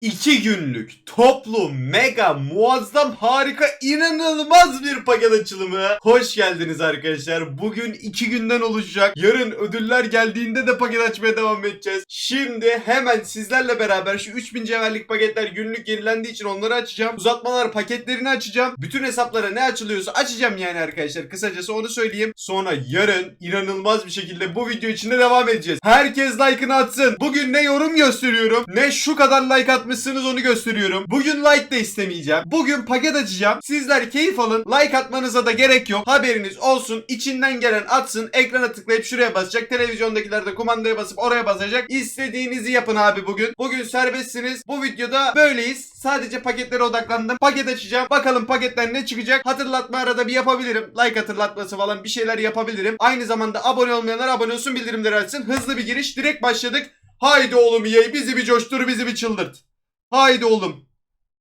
2 günlük toplu mega muazzam harika inanılmaz bir paket açılımı. Hoş geldiniz arkadaşlar. Bugün 2 günden oluşacak. Yarın ödüller geldiğinde de paket açmaya devam edeceğiz. Şimdi hemen sizlerle beraber şu 3000 cevherlik paketler günlük yenilendiği için onları açacağım. Uzatmalar paketlerini açacağım. Bütün hesaplara ne açılıyorsa açacağım yani arkadaşlar. Kısacası onu söyleyeyim. Sonra yarın inanılmaz bir şekilde bu video içinde devam edeceğiz. Herkes like'ını atsın. Bugün ne yorum gösteriyorum ne şu kadar like atmışsınız onu gösteriyorum. Bugün like de istemeyeceğim. Bugün paket açacağım. Sizler keyif alın. Like atmanıza da gerek yok. Haberiniz olsun. İçinden gelen atsın. Ekrana tıklayıp şuraya basacak. Televizyondakiler de kumandaya basıp oraya basacak. İstediğinizi yapın abi bugün. Bugün serbestsiniz. Bu videoda böyleyiz. Sadece paketlere odaklandım. Paket açacağım. Bakalım paketten ne çıkacak. Hatırlatma arada bir yapabilirim. Like hatırlatması falan bir şeyler yapabilirim. Aynı zamanda abone olmayanlar abone olsun bildirimleri açsın. Hızlı bir giriş. Direkt başladık. Haydi oğlum EA bizi bir coştur bizi bir çıldırt. Haydi oğlum.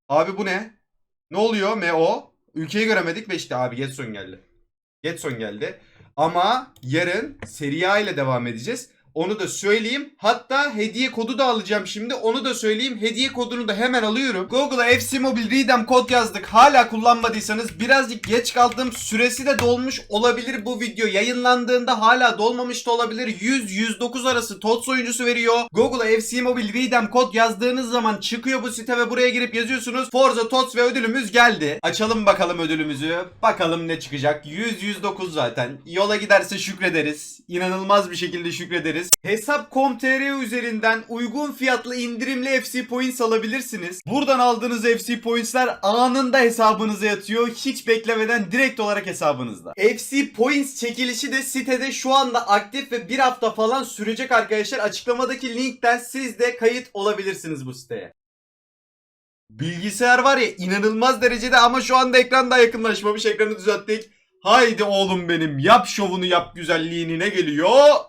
Abi bu ne? Ne oluyor MO? Ülkeyi göremedik ve işte abi Getson geldi. Getson geldi. Ama yarın Serie A ile devam edeceğiz. Onu da söyleyeyim. Hatta hediye kodu da alacağım şimdi. Onu da söyleyeyim. Hediye kodunu da hemen alıyorum. Google'a FC Mobile Redeem kod yazdık. Hala kullanmadıysanız birazcık geç kaldım. Süresi de dolmuş olabilir bu video. Yayınlandığında hala dolmamış da olabilir. 100-109 arası TOTS oyuncusu veriyor. Google'a FC Mobile Redeem kod yazdığınız zaman çıkıyor bu site ve buraya girip yazıyorsunuz. Forza TOTS ve ödülümüz geldi. Açalım bakalım ödülümüzü. Bakalım ne çıkacak. 100-109 zaten. Yola giderse şükrederiz. İnanılmaz bir şekilde şükrederiz. Hesap.com.tr üzerinden uygun fiyatlı indirimli FC Points alabilirsiniz. Buradan aldığınız FC Points'ler anında hesabınıza yatıyor. Hiç beklemeden direkt olarak hesabınızda. FC Points çekilişi de sitede şu anda aktif ve bir hafta falan sürecek arkadaşlar. Açıklamadaki linkten siz de kayıt olabilirsiniz bu siteye. Bilgisayar var ya inanılmaz derecede ama şu anda ekran daha yakınlaşmamış. Ekranı düzelttik. Haydi oğlum benim yap şovunu yap güzelliğini ne geliyor?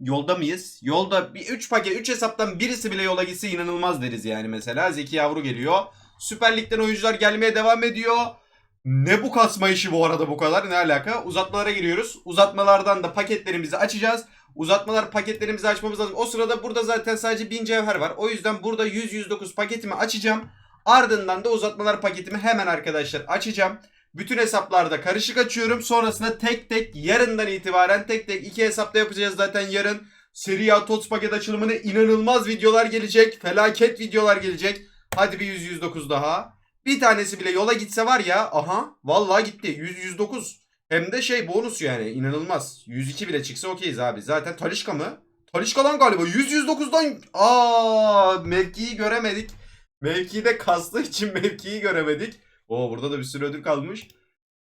Yolda mıyız? Yolda bir 3 paket 3 hesaptan birisi bile yola gitse inanılmaz deriz yani mesela. Zeki Yavru geliyor. Süper Lig'den oyuncular gelmeye devam ediyor. Ne bu kasma işi bu arada bu kadar ne alaka? Uzatmalara giriyoruz. Uzatmalardan da paketlerimizi açacağız. Uzatmalar paketlerimizi açmamız lazım. O sırada burada zaten sadece 1000 cevher var. O yüzden burada 100-109 paketimi açacağım. Ardından da uzatmalar paketimi hemen arkadaşlar açacağım. Bütün hesaplarda karışık açıyorum. Sonrasında tek tek yarından itibaren tek tek iki hesapta yapacağız zaten yarın. Serie A TOTS paket açılımına inanılmaz videolar gelecek. Felaket videolar gelecek. Hadi bir 100-109 daha. Bir tanesi bile yola gitse var ya. Aha vallahi gitti. 100-109. Hem de şey bonus yani inanılmaz. 102 bile çıksa okeyiz abi. Zaten Talişka mı? Talişka lan galiba. 100-109'dan aa mevkiyi göremedik. Mevkiyi de kastığı için mevkiyi göremedik. Oo burada da bir sürü ödül kalmış.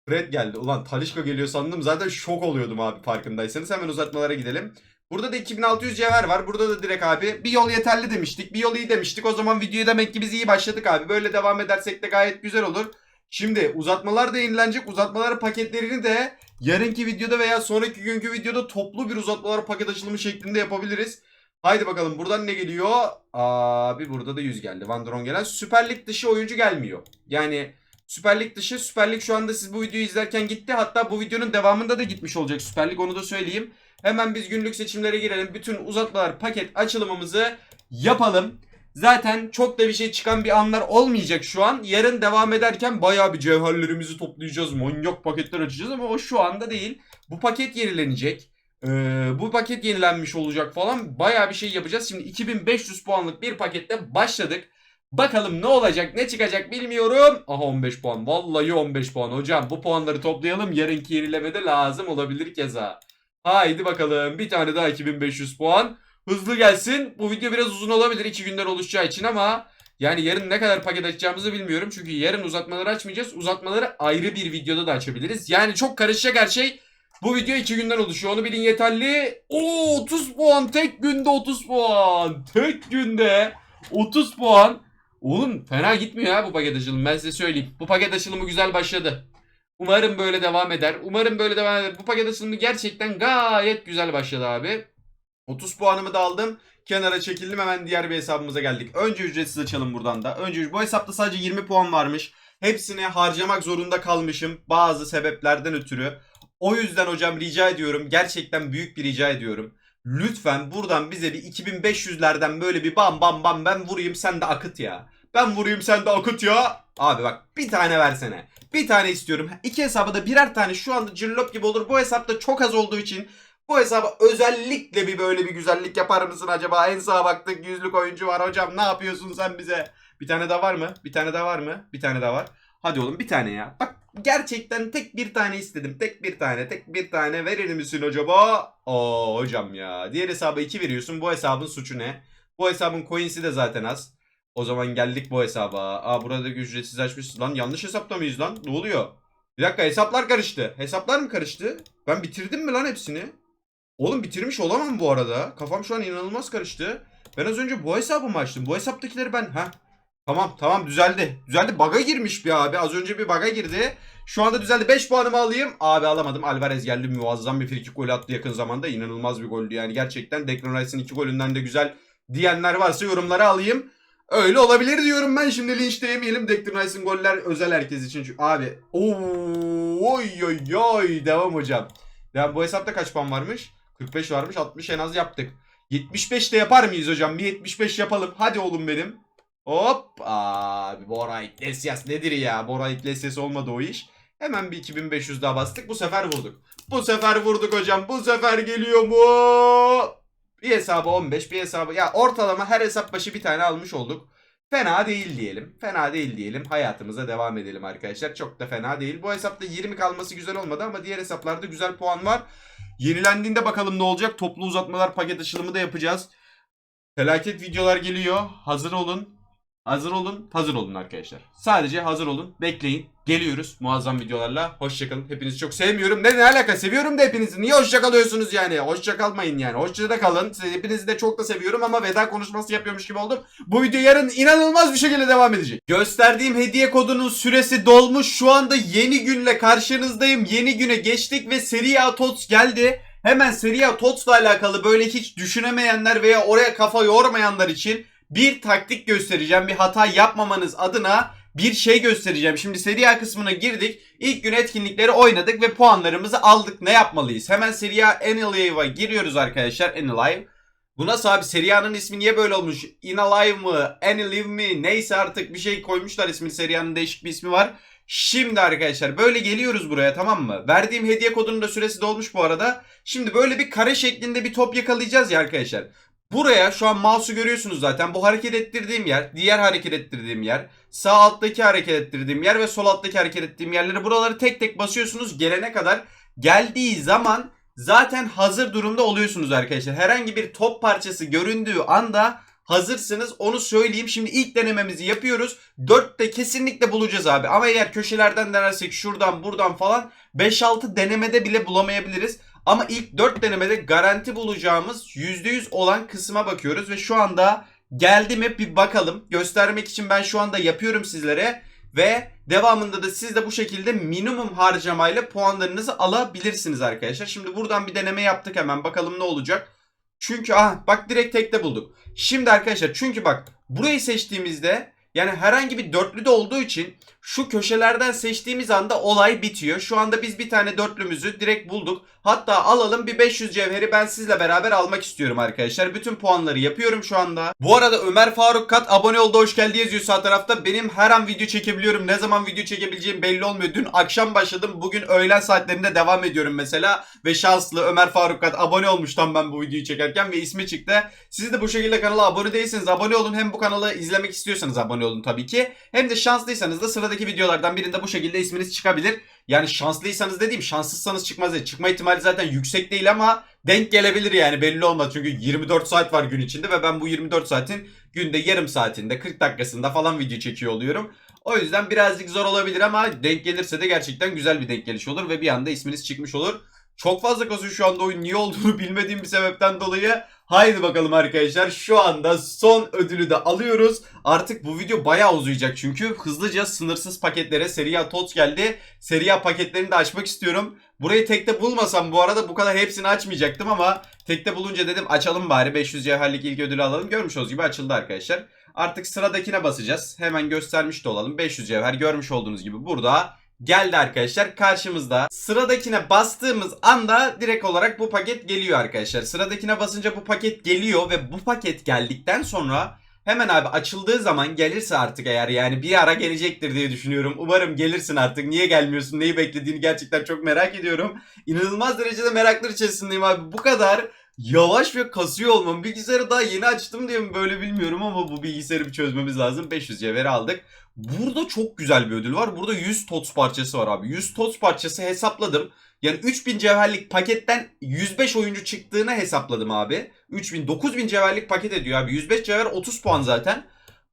Fred geldi. Ulan Talişka geliyor sandım. Zaten şok oluyordum abi farkındaysanız. Hemen uzatmalara gidelim. Burada da 2600 cevher var. Burada da direkt abi bir yol yeterli demiştik. Bir yol iyi demiştik. O zaman videoya demek ki biz iyi başladık abi. Böyle devam edersek de gayet güzel olur. Şimdi uzatmalar da yenilenecek. Uzatmalar paketlerini de yarınki videoda veya sonraki günkü videoda toplu bir uzatmalar paket açılımı şeklinde yapabiliriz. Haydi bakalım buradan ne geliyor? Abi burada da 100 geldi. Van der Ron gelen. Süper Lig dışı oyuncu gelmiyor. Yani Süper Lig dışı. Süper Lig şu anda siz bu videoyu izlerken gitti. Hatta bu videonun devamında da gitmiş olacak Süper Lig. Onu da söyleyeyim. Hemen biz günlük seçimlere girelim. Bütün uzatmalar paket açılımımızı yapalım. Zaten çok da bir şey çıkan bir anlar olmayacak şu an. Yarın devam ederken bayağı bir cevherlerimizi toplayacağız. Manyak paketler açacağız ama o şu anda değil. Bu paket yenilenecek. Ee, bu paket yenilenmiş olacak falan. Bayağı bir şey yapacağız. Şimdi 2500 puanlık bir pakette başladık. Bakalım ne olacak ne çıkacak bilmiyorum. Aha 15 puan. Vallahi 15 puan. Hocam bu puanları toplayalım. Yarınki yenilemede lazım olabilir keza. Haydi bakalım. Bir tane daha 2500 puan. Hızlı gelsin. Bu video biraz uzun olabilir 2 günden oluşacağı için ama yani yarın ne kadar paket açacağımızı bilmiyorum. Çünkü yarın uzatmaları açmayacağız. Uzatmaları ayrı bir videoda da açabiliriz. Yani çok karışacak her şey. Bu video 2 günden oluşuyor. Onu bilin yeterli. Oo 30 puan. Tek günde 30 puan. Tek günde 30 puan. Oğlum fena gitmiyor ha bu paket açılımı. Ben size söyleyeyim. Bu paket açılımı güzel başladı. Umarım böyle devam eder. Umarım böyle devam eder. Bu paket açılımı gerçekten gayet güzel başladı abi. 30 puanımı da aldım. Kenara çekildim hemen diğer bir hesabımıza geldik. Önce ücretsiz açalım buradan da. Önce bu hesapta sadece 20 puan varmış. Hepsini harcamak zorunda kalmışım bazı sebeplerden ötürü. O yüzden hocam rica ediyorum. Gerçekten büyük bir rica ediyorum. Lütfen buradan bize bir 2500'lerden böyle bir bam bam bam ben vurayım sen de akıt ya. Ben vurayım sen de akıt ya. Abi bak bir tane versene. Bir tane istiyorum. İki hesaba da birer tane şu anda cırlop gibi olur. Bu hesapta çok az olduğu için bu hesaba özellikle bir böyle bir güzellik yapar mısın acaba? En sağa baktık yüzlük oyuncu var hocam ne yapıyorsun sen bize? Bir tane daha var mı? Bir tane daha var mı? Bir tane daha var. Hadi oğlum bir tane ya. Bak gerçekten tek bir tane istedim. Tek bir tane, tek bir tane verir misin acaba? Oo hocam ya. Diğer hesaba 2 veriyorsun. Bu hesabın suçu ne? Bu hesabın coins'i de zaten az. O zaman geldik bu hesaba. Aa burada ücretsiz açmışsın lan. Yanlış hesapta mıyız lan? Ne oluyor? Bir dakika hesaplar karıştı. Hesaplar mı karıştı? Ben bitirdim mi lan hepsini? Oğlum bitirmiş olamam bu arada. Kafam şu an inanılmaz karıştı. Ben az önce bu hesabı mı açtım? Bu hesaptakileri ben... Heh. Tamam tamam düzeldi. Düzeldi. Baga girmiş bir abi. Az önce bir baga girdi. Şu anda düzeldi. 5 puanımı alayım. Abi alamadım. Alvarez geldi. Muazzam bir frikik golü attı yakın zamanda. İnanılmaz bir goldü yani. Gerçekten Declan Rice'ın iki golünden de güzel diyenler varsa yorumlara alayım. Öyle olabilir diyorum ben. Şimdi linç yemeyelim. Declan Rice'ın goller özel herkes için. Çünkü abi. Oo, oy oy oy. Devam hocam. Devam. Bu hesapta kaç puan varmış? 45 varmış. 60 en az yaptık. 75 de yapar mıyız hocam? Bir 75 yapalım. Hadi oğlum benim. Hop. Abi Bora Iglesias nedir ya? Bora Iglesias olmadı o iş. Hemen bir 2500 daha bastık. Bu sefer vurduk. Bu sefer vurduk hocam. Bu sefer geliyor mu? Bir hesabı 15, bir hesabı... Ya ortalama her hesap başı bir tane almış olduk. Fena değil diyelim. Fena değil diyelim. Hayatımıza devam edelim arkadaşlar. Çok da fena değil. Bu hesapta 20 kalması güzel olmadı ama diğer hesaplarda güzel puan var. Yenilendiğinde bakalım ne olacak. Toplu uzatmalar paket açılımı da yapacağız. Felaket videolar geliyor. Hazır olun. Hazır olun, hazır olun arkadaşlar. Sadece hazır olun, bekleyin. Geliyoruz muazzam videolarla. Hoşçakalın. Hepinizi çok sevmiyorum. Ne ne alaka? Seviyorum da hepinizi. Niye hoşça kalıyorsunuz yani? Hoşça kalmayın yani. Hoşça da kalın. Siz- Hepinizi de çok da seviyorum ama veda konuşması yapıyormuş gibi oldum. Bu video yarın inanılmaz bir şekilde devam edecek. Gösterdiğim hediye kodunun süresi dolmuş. Şu anda yeni günle karşınızdayım. Yeni güne geçtik ve Serie A Tots geldi. Hemen Serie A Tots'la alakalı böyle hiç düşünemeyenler veya oraya kafa yormayanlar için bir taktik göstereceğim. Bir hata yapmamanız adına bir şey göstereceğim. Şimdi Serie A kısmına girdik. İlk gün etkinlikleri oynadık ve puanlarımızı aldık. Ne yapmalıyız? Hemen Serie A Enalive'a giriyoruz arkadaşlar. Enalive. Bu nasıl abi? Serie A'nın ismi niye böyle olmuş? Inalive mı? Enalive mi? Neyse artık bir şey koymuşlar ismini. Serie A'nın değişik bir ismi var. Şimdi arkadaşlar böyle geliyoruz buraya tamam mı? Verdiğim hediye kodunun da süresi dolmuş bu arada. Şimdi böyle bir kare şeklinde bir top yakalayacağız ya arkadaşlar. Buraya şu an mouse'u görüyorsunuz zaten. Bu hareket ettirdiğim yer, diğer hareket ettirdiğim yer, sağ alttaki hareket ettirdiğim yer ve sol alttaki hareket ettiğim yerleri buraları tek tek basıyorsunuz gelene kadar. Geldiği zaman zaten hazır durumda oluyorsunuz arkadaşlar. Herhangi bir top parçası göründüğü anda hazırsınız. Onu söyleyeyim. Şimdi ilk denememizi yapıyoruz. 4'te kesinlikle bulacağız abi. Ama eğer köşelerden denersek şuradan buradan falan 5-6 denemede bile bulamayabiliriz. Ama ilk 4 denemede garanti bulacağımız %100 olan kısma bakıyoruz ve şu anda geldi mi bir bakalım. Göstermek için ben şu anda yapıyorum sizlere ve devamında da siz de bu şekilde minimum harcamayla puanlarınızı alabilirsiniz arkadaşlar. Şimdi buradan bir deneme yaptık hemen bakalım ne olacak. Çünkü ah bak direkt tekte bulduk. Şimdi arkadaşlar çünkü bak burayı seçtiğimizde yani herhangi bir dörtlü de olduğu için şu köşelerden seçtiğimiz anda olay bitiyor. Şu anda biz bir tane dörtlümüzü direkt bulduk. Hatta alalım bir 500 cevheri ben sizle beraber almak istiyorum arkadaşlar. Bütün puanları yapıyorum şu anda. Bu arada Ömer Faruk Kat abone oldu hoş geldi yazıyor sağ tarafta. Benim her an video çekebiliyorum. Ne zaman video çekebileceğim belli olmuyor. Dün akşam başladım. Bugün öğlen saatlerinde devam ediyorum mesela. Ve şanslı Ömer Faruk Kat abone olmuş ben bu videoyu çekerken ve ismi çıktı. Siz de bu şekilde kanala abone değilseniz abone olun. Hem bu kanalı izlemek istiyorsanız abone olun tabii ki. Hem de şanslıysanız da sıradaki videolardan birinde bu şekilde isminiz çıkabilir. Yani şanslıysanız dediğim şanssızsanız çıkmaz değil. Çıkma ihtimali zaten yüksek değil ama denk gelebilir yani belli olmaz. Çünkü 24 saat var gün içinde ve ben bu 24 saatin günde yarım saatinde 40 dakikasında falan video çekiyor oluyorum. O yüzden birazcık zor olabilir ama denk gelirse de gerçekten güzel bir denk geliş olur ve bir anda isminiz çıkmış olur. Çok fazla kasıyor şu anda oyun niye olduğunu bilmediğim bir sebepten dolayı. Haydi bakalım arkadaşlar şu anda son ödülü de alıyoruz. Artık bu video bayağı uzayacak çünkü hızlıca sınırsız paketlere Serie A Tots geldi. Serie A paketlerini de açmak istiyorum. Burayı tekte bulmasam bu arada bu kadar hepsini açmayacaktım ama tekte bulunca dedim açalım bari 500 cevherlik ilk ödülü alalım. Görmüş olduğunuz gibi açıldı arkadaşlar. Artık sıradakine basacağız. Hemen göstermiş de olalım. 500 cevher görmüş olduğunuz gibi burada geldi arkadaşlar karşımızda. Sıradakine bastığımız anda direkt olarak bu paket geliyor arkadaşlar. Sıradakine basınca bu paket geliyor ve bu paket geldikten sonra Hemen abi açıldığı zaman gelirse artık eğer yani bir ara gelecektir diye düşünüyorum. Umarım gelirsin artık. Niye gelmiyorsun? Neyi beklediğini gerçekten çok merak ediyorum. İnanılmaz derecede meraklar içerisindeyim abi. Bu kadar yavaş ve kasıyor olmam. Bilgisayarı daha yeni açtım diye mi böyle bilmiyorum ama bu bilgisayarı bir çözmemiz lazım. 500 cevheri aldık. Burada çok güzel bir ödül var. Burada 100 TOTS parçası var abi. 100 TOTS parçası hesapladım. Yani 3000 cevherlik paketten 105 oyuncu çıktığını hesapladım abi. 3000 9000 cevherlik paket ediyor abi. 105 cevher 30 puan zaten.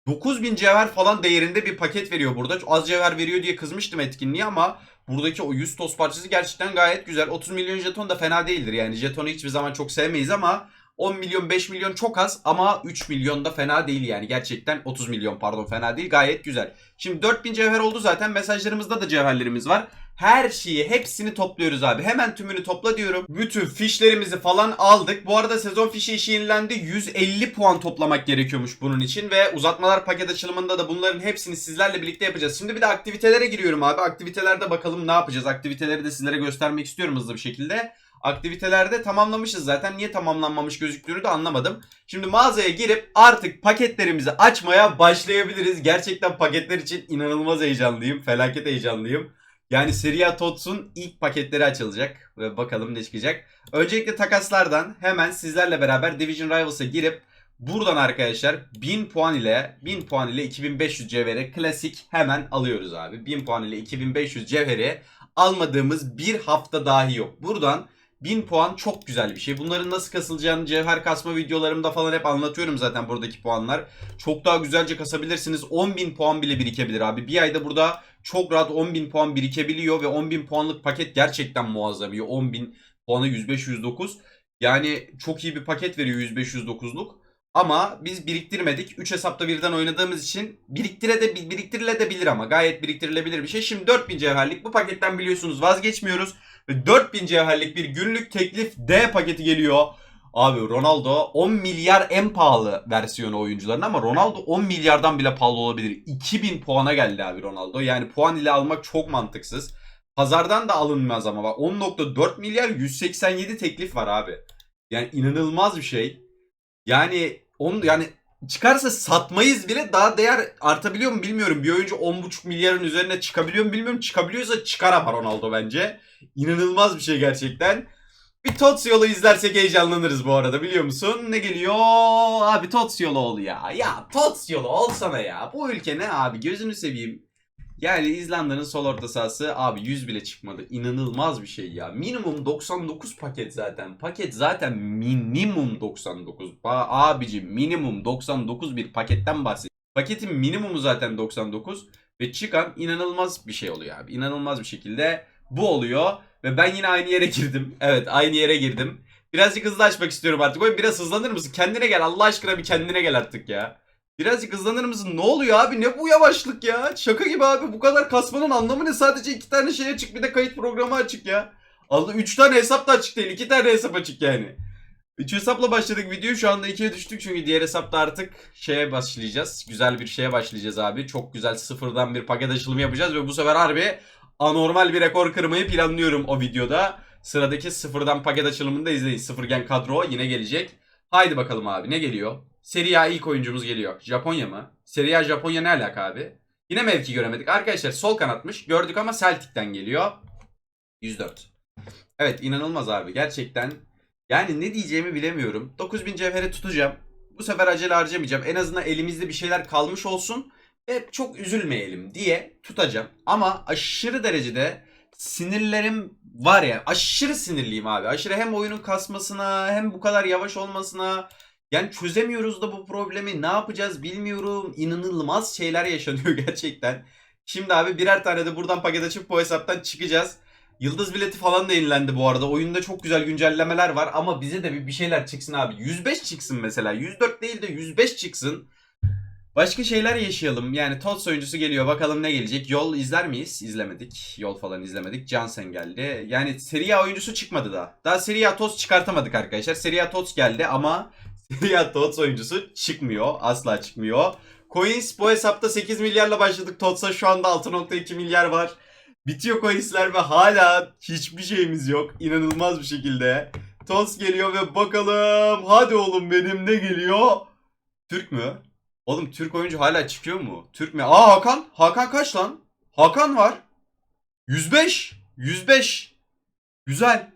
9000 cevher falan değerinde bir paket veriyor burada. Az cevher veriyor diye kızmıştım etkinliği ama buradaki o 100 toz parçası gerçekten gayet güzel. 30 milyon jeton da fena değildir. Yani jetonu hiçbir zaman çok sevmeyiz ama 10 milyon 5 milyon çok az ama 3 milyon da fena değil yani. Gerçekten 30 milyon pardon fena değil gayet güzel. Şimdi 4000 cevher oldu zaten mesajlarımızda da cevherlerimiz var. Her şeyi hepsini topluyoruz abi. Hemen tümünü topla diyorum. Bütün fişlerimizi falan aldık. Bu arada sezon fişi işi yenilendi. 150 puan toplamak gerekiyormuş bunun için. Ve uzatmalar paket açılımında da bunların hepsini sizlerle birlikte yapacağız. Şimdi bir de aktivitelere giriyorum abi. Aktivitelerde bakalım ne yapacağız. Aktiviteleri de sizlere göstermek istiyorum hızlı bir şekilde. Aktivitelerde tamamlamışız zaten. Niye tamamlanmamış gözüktüğünü de anlamadım. Şimdi mağazaya girip artık paketlerimizi açmaya başlayabiliriz. Gerçekten paketler için inanılmaz heyecanlıyım. Felaket heyecanlıyım. Yani Serie A Tots'un ilk paketleri açılacak ve bakalım ne çıkacak. Öncelikle takaslardan hemen sizlerle beraber Division Rivals'a girip buradan arkadaşlar 1000 puan ile 1000 puan ile 2500 cevheri klasik hemen alıyoruz abi. 1000 puan ile 2500 cevheri almadığımız bir hafta dahi yok. Buradan 1000 puan çok güzel bir şey. Bunların nasıl kasılacağını cevher kasma videolarımda falan hep anlatıyorum zaten buradaki puanlar. Çok daha güzelce kasabilirsiniz. 10.000 puan bile birikebilir abi. Bir ayda burada çok rahat 10.000 puan birikebiliyor ve 10.000 puanlık paket gerçekten muazzam. 10.000 puanı 105-109. Yani çok iyi bir paket veriyor 105-109'luk. Ama biz biriktirmedik. 3 hesapta birden oynadığımız için biriktire de biriktirilebilir ama gayet biriktirilebilir bir şey. Şimdi 4000 cevherlik bu paketten biliyorsunuz vazgeçmiyoruz. Ve 4000 cevherlik bir günlük teklif D paketi geliyor. Abi Ronaldo 10 milyar en pahalı versiyonu oyuncuların ama Ronaldo 10 milyardan bile pahalı olabilir. 2000 puana geldi abi Ronaldo. Yani puan ile almak çok mantıksız. Pazardan da alınmaz ama bak 10.4 milyar 187 teklif var abi. Yani inanılmaz bir şey. Yani onu yani çıkarsa satmayız bile daha değer artabiliyor mu bilmiyorum. Bir oyuncu 10.5 milyarın üzerine çıkabiliyor mu bilmiyorum. Çıkabiliyorsa çıkar ama Ronaldo bence. İnanılmaz bir şey gerçekten. Bir Tots yolu izlersek heyecanlanırız bu arada biliyor musun? Ne geliyor? Abi Tots yolu ol ya. Ya Tots yolu olsana ya. Bu ülke ne abi gözünü seveyim. Yani İzlanda'nın sol orta sahası abi 100 bile çıkmadı. İnanılmaz bir şey ya. Minimum 99 paket zaten. Paket zaten minimum 99. Ba abici minimum 99 bir paketten bahsediyorum. Paketin minimumu zaten 99 ve çıkan inanılmaz bir şey oluyor abi. İnanılmaz bir şekilde bu oluyor ve ben yine aynı yere girdim. Evet aynı yere girdim. Birazcık hızlı açmak istiyorum artık. Oyun biraz hızlanır mısın? Kendine gel Allah aşkına bir kendine gel artık ya. Birazcık hızlanır mısın? Ne oluyor abi? Ne bu yavaşlık ya? Şaka gibi abi. Bu kadar kasmanın anlamı ne? Sadece iki tane şey açık bir de kayıt programı açık ya. Allah üç tane hesap da açık değil. iki tane hesap açık yani. Üç hesapla başladık videoyu. Şu anda ikiye düştük çünkü diğer hesapta artık şeye başlayacağız. Güzel bir şeye başlayacağız abi. Çok güzel sıfırdan bir paket açılımı yapacağız ve bu sefer harbi anormal bir rekor kırmayı planlıyorum o videoda. Sıradaki sıfırdan paket açılımını da izleyin. Sıfırgen kadro yine gelecek. Haydi bakalım abi ne geliyor? Serie A ilk oyuncumuz geliyor. Japonya mı? Serie A Japonya ne alaka abi? Yine mevki göremedik. Arkadaşlar sol kanatmış. Gördük ama Celtic'ten geliyor. 104. Evet inanılmaz abi. Gerçekten yani ne diyeceğimi bilemiyorum. 9000 cevheri tutacağım. Bu sefer acele harcamayacağım. En azından elimizde bir şeyler kalmış olsun. Ve çok üzülmeyelim diye tutacağım. Ama aşırı derecede sinirlerim var ya. Aşırı sinirliyim abi. Aşırı hem oyunun kasmasına hem bu kadar yavaş olmasına. Yani çözemiyoruz da bu problemi. Ne yapacağız bilmiyorum. İnanılmaz şeyler yaşanıyor gerçekten. Şimdi abi birer tane de buradan paket açıp bu hesaptan çıkacağız. Yıldız bileti falan da yenilendi bu arada. Oyunda çok güzel güncellemeler var ama bize de bir, şeyler çıksın abi. 105 çıksın mesela. 104 değil de 105 çıksın. Başka şeyler yaşayalım. Yani TOTS oyuncusu geliyor. Bakalım ne gelecek. Yol izler miyiz? İzlemedik. Yol falan izlemedik. Jansen geldi. Yani Serie A oyuncusu çıkmadı da. Daha Serie A TOTS çıkartamadık arkadaşlar. Serie A TOTS geldi ama Serie A TOTS oyuncusu çıkmıyor. Asla çıkmıyor. Coins bu hesapta 8 milyarla başladık. TOTS'a şu anda 6.2 milyar var. Bitiyor coinsler ve hala hiçbir şeyimiz yok. İnanılmaz bir şekilde. TOTS geliyor ve bakalım. Hadi oğlum benim ne geliyor? Türk mü? Oğlum Türk oyuncu hala çıkıyor mu? Türk mü? Aa Hakan. Hakan kaç lan? Hakan var. 105. 105. Güzel.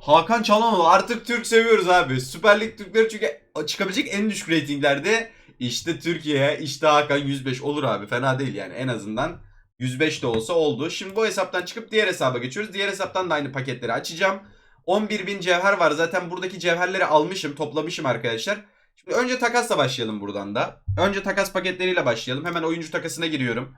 Hakan Çalhanoğlu artık Türk seviyoruz abi. Süper Lig Türkleri çünkü çıkabilecek en düşük reytinglerde işte Türkiye, işte Hakan 105 olur abi. Fena değil yani en azından 105 de olsa oldu. Şimdi bu hesaptan çıkıp diğer hesaba geçiyoruz. Diğer hesaptan da aynı paketleri açacağım. 11.000 cevher var. Zaten buradaki cevherleri almışım, toplamışım arkadaşlar. Önce takasla başlayalım buradan da. Önce takas paketleriyle başlayalım. Hemen oyuncu takasına giriyorum.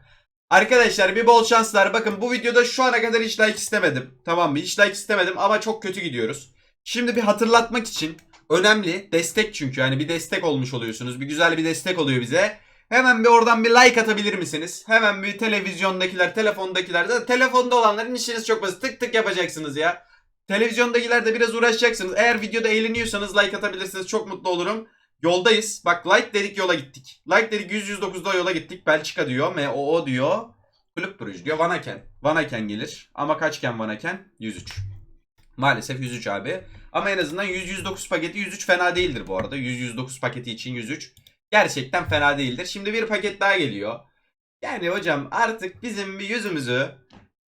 Arkadaşlar bir bol şanslar. Bakın bu videoda şu ana kadar hiç like istemedim. Tamam mı? Hiç like istemedim ama çok kötü gidiyoruz. Şimdi bir hatırlatmak için önemli. Destek çünkü. Yani bir destek olmuş oluyorsunuz. Bir güzel bir destek oluyor bize. Hemen bir oradan bir like atabilir misiniz? Hemen bir televizyondakiler, telefondakiler. Zaten telefonda olanların işiniz çok basit. Tık tık yapacaksınız ya. Televizyondakiler de biraz uğraşacaksınız. Eğer videoda eğleniyorsanız like atabilirsiniz. Çok mutlu olurum. Yoldayız. Bak like dedik yola gittik. Like dedik 100-109'da yola gittik. Belçika diyor. MOO diyor. Kulüp Bruges diyor. Vanaken. Vanaken gelir. Ama kaçken Vanaken? 103. Maalesef 103 abi. Ama en azından 100-109 paketi 103 fena değildir bu arada. 100-109 paketi için 103. Gerçekten fena değildir. Şimdi bir paket daha geliyor. Yani hocam artık bizim bir yüzümüzü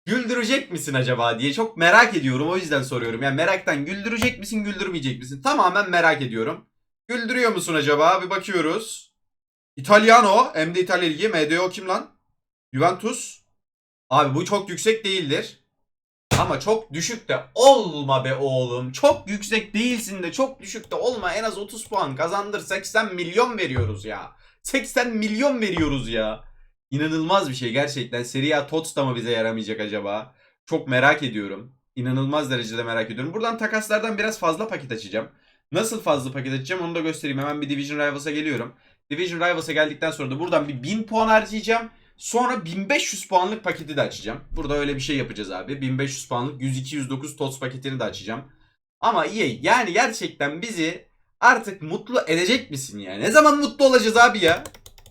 güldürecek misin acaba diye çok merak ediyorum. O yüzden soruyorum. Yani meraktan güldürecek misin güldürmeyecek misin? Tamamen merak ediyorum. Güldürüyor musun acaba? Bir bakıyoruz. Italiano. Hem de İtalya Ligi. MDO kim lan? Juventus. Abi bu çok yüksek değildir. Ama çok düşük de olma be oğlum. Çok yüksek değilsin de çok düşük de olma. En az 30 puan kazandır. 80 milyon veriyoruz ya. 80 milyon veriyoruz ya. İnanılmaz bir şey gerçekten. Serie A Tots da mı bize yaramayacak acaba? Çok merak ediyorum. İnanılmaz derecede merak ediyorum. Buradan takaslardan biraz fazla paket açacağım. Nasıl fazla paket açacağım onu da göstereyim. Hemen bir Division Rivals'a geliyorum. Division Rivals'a geldikten sonra da buradan bir 1000 puan harcayacağım. Sonra 1500 puanlık paketi de açacağım. Burada öyle bir şey yapacağız abi. 1500 puanlık 102-109 TOTS paketini de açacağım. Ama iyi yani gerçekten bizi artık mutlu edecek misin ya? Ne zaman mutlu olacağız abi ya?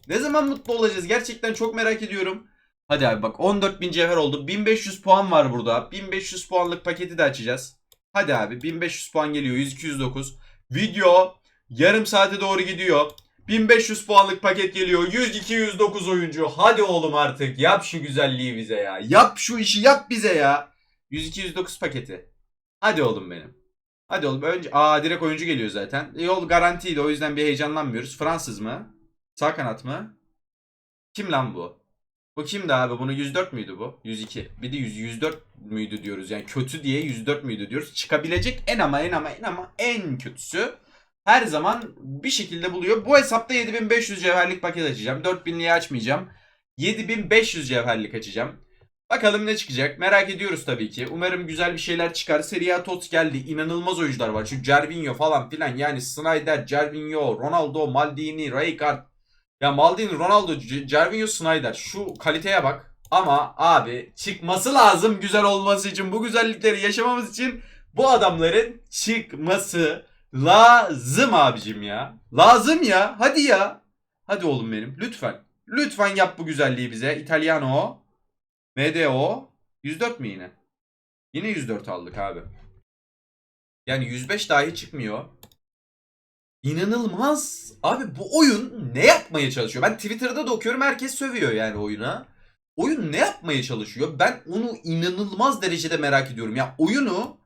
Ne zaman mutlu olacağız? Gerçekten çok merak ediyorum. Hadi abi bak 14.000 cevher oldu. 1500 puan var burada. 1500 puanlık paketi de açacağız. Hadi abi 1500 puan geliyor. 102-109. Video yarım saate doğru gidiyor. 1500 puanlık paket geliyor. 102-109 oyuncu. Hadi oğlum artık yap şu güzelliği bize ya. Yap şu işi yap bize ya. 102-109 paketi. Hadi oğlum benim. Hadi oğlum önce aa direkt oyuncu geliyor zaten. Yol garantiydi o yüzden bir heyecanlanmıyoruz. Fransız mı? Sağ kanat mı? Kim lan bu? Bu kimdi abi? Bunu 104 müydü bu? 102. Bir de 100, 104 müydü diyoruz. Yani kötü diye 104 müydü diyoruz. Çıkabilecek en ama en ama en ama en kötüsü her zaman bir şekilde buluyor. Bu hesapta 7500 cevherlik paket açacağım. 4000'liği açmayacağım. 7500 cevherlik açacağım. Bakalım ne çıkacak. Merak ediyoruz tabii ki. Umarım güzel bir şeyler çıkar. Serie A Tots geldi. İnanılmaz oyuncular var. Şu Cervinho falan filan. Yani Snyder, Cervinho, Ronaldo, Maldini, Rijkaard. Ya Maldini, Ronaldo, Cervinho, Snyder. Şu kaliteye bak. Ama abi çıkması lazım güzel olması için. Bu güzellikleri yaşamamız için bu adamların çıkması lazım abicim ya. Lazım ya. Hadi ya. Hadi oğlum benim. Lütfen. Lütfen yap bu güzelliği bize. Italiano. MDO. 104 mi yine? Yine 104 aldık abi. Yani 105 dahi çıkmıyor. İnanılmaz. Abi bu oyun ne yapmaya çalışıyor? Ben Twitter'da da okuyorum herkes sövüyor yani oyuna. Oyun ne yapmaya çalışıyor? Ben onu inanılmaz derecede merak ediyorum. Ya oyunu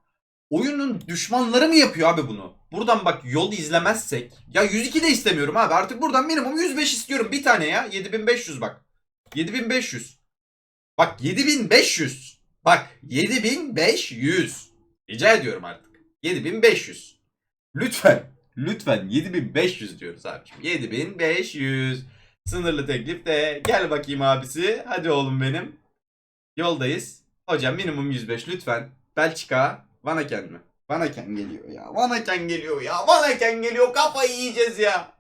oyunun düşmanları mı yapıyor abi bunu? Buradan bak yol izlemezsek. Ya 102 de istemiyorum abi. Artık buradan minimum 105 istiyorum. Bir tane ya. 7500 bak. 7500. Bak 7500. Bak 7500. Rica ediyorum artık. 7500. Lütfen. Lütfen 7500 diyoruz abiciğim. 7500. Sınırlı teklif de. Gel bakayım abisi. Hadi oğlum benim. Yoldayız. Hocam minimum 105 lütfen. Belçika. Vanaken mi? Vanaken geliyor ya. Vanaken geliyor ya. Vanaken geliyor. Kafayı yiyeceğiz ya.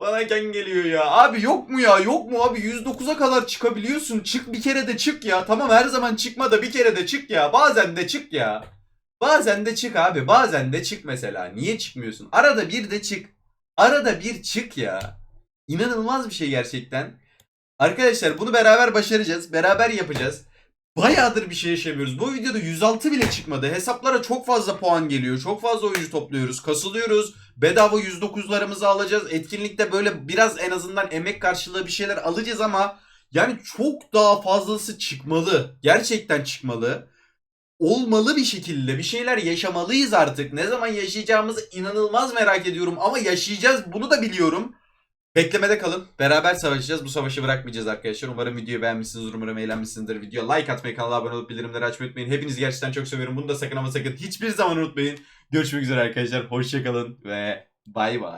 Vanaken geliyor ya. Abi yok mu ya? Yok mu abi? 109'a kadar çıkabiliyorsun. Çık bir kere de çık ya. Tamam her zaman çıkma da bir kere de çık ya. Bazen de çık ya. Bazen de çık abi. Bazen de çık mesela. Niye çıkmıyorsun? Arada bir de çık. Arada bir çık ya. İnanılmaz bir şey gerçekten. Arkadaşlar bunu beraber başaracağız. Beraber yapacağız. Bayağıdır bir şey yaşamıyoruz. Bu videoda 106 bile çıkmadı. Hesaplara çok fazla puan geliyor. Çok fazla oyuncu topluyoruz. Kasılıyoruz. Bedava 109'larımızı alacağız. Etkinlikte böyle biraz en azından emek karşılığı bir şeyler alacağız ama yani çok daha fazlası çıkmalı. Gerçekten çıkmalı. Olmalı bir şekilde bir şeyler yaşamalıyız artık. Ne zaman yaşayacağımızı inanılmaz merak ediyorum ama yaşayacağız bunu da biliyorum. Beklemede kalın. Beraber savaşacağız. Bu savaşı bırakmayacağız arkadaşlar. Umarım videoyu beğenmişsinizdir. Umarım eğlenmişsinizdir. Video like atmayı, kanala abone olup bildirimleri açmayı unutmayın. Hepinizi gerçekten çok seviyorum. Bunu da sakın ama sakın hiçbir zaman unutmayın. Görüşmek üzere arkadaşlar. Hoşçakalın ve bay bay.